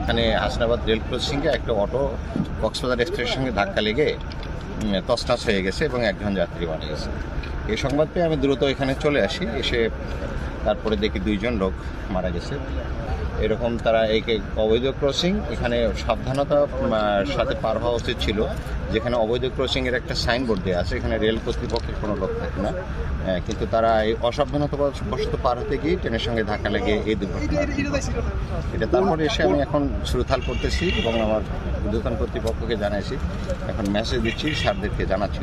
এখানে হাসনাবাদ রেল ক্রসিংয়ে একটা অটো কক্সবাজার এক্সপ্রেসের সঙ্গে ধাক্কা লেগে তসটাস হয়ে গেছে এবং একজন যাত্রী মারা গেছে। এই সংবাদ পেয়ে আমি দ্রুত এখানে চলে আসি। এসে তারপরে দেখি দুইজন লোক মারা গেছে। এরকম তারা এই অবৈধ ক্রসিং, এখানে সাবধানতা সাথে পার হওয়া উচিত ছিল। যেখানে অবৈধ ক্রসিংয়ের একটা সাইনবোর্ড দেওয়া আছে, এখানে রেল কর্তৃপক্ষের কোনো লোক থাকে না। কিন্তু তারা এই অসাবধানতা বশত পার হতে গিয়ে ট্রেনের সঙ্গে ধাক্কা লেগে এই দুর্ঘটনা এটা তারপরে এসে আমি এখন সুরথাল করতেছি এবং আমার দোকান কর্তৃপক্ষকে জানাইছি। এখন মেসেজ দিচ্ছি, স্যারদেরকে জানাচ্ছি।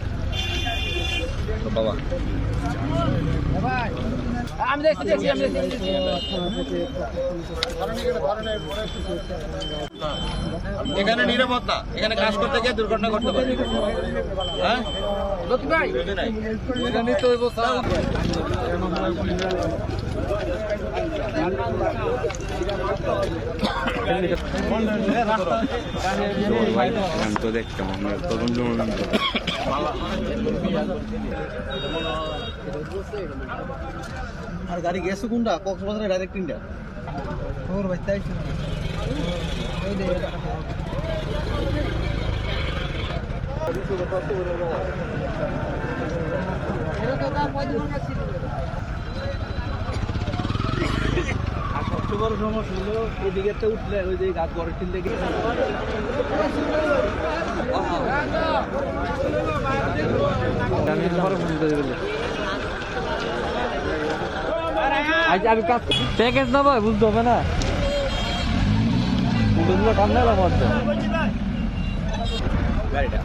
বাবা। আমি দেখছি দেখছি আমি দেখছি এখানে নিরাপদ না এখানে কাজ করতে গিয়ে দুর্ঘটনা ঘটতে পারে। হ্যাঁ? ভাই। তো দেখতাম আমরা তদন্ত আর গাড়ি গেছে কোনটা? কক্সবাজারে ডাইরেক্ট ইন্ডিয়া ওর ভাই তাই আর সবচেয়ে বড় সমস্যা হলো এদিকে তো উঠলে ওই যে গাছ গড়ের টিল থেকে আজ আমি কাজ প্যাকেজ না ভাই বুঝতে হবে না। ঠান্ডা এলাম গাড়িটা।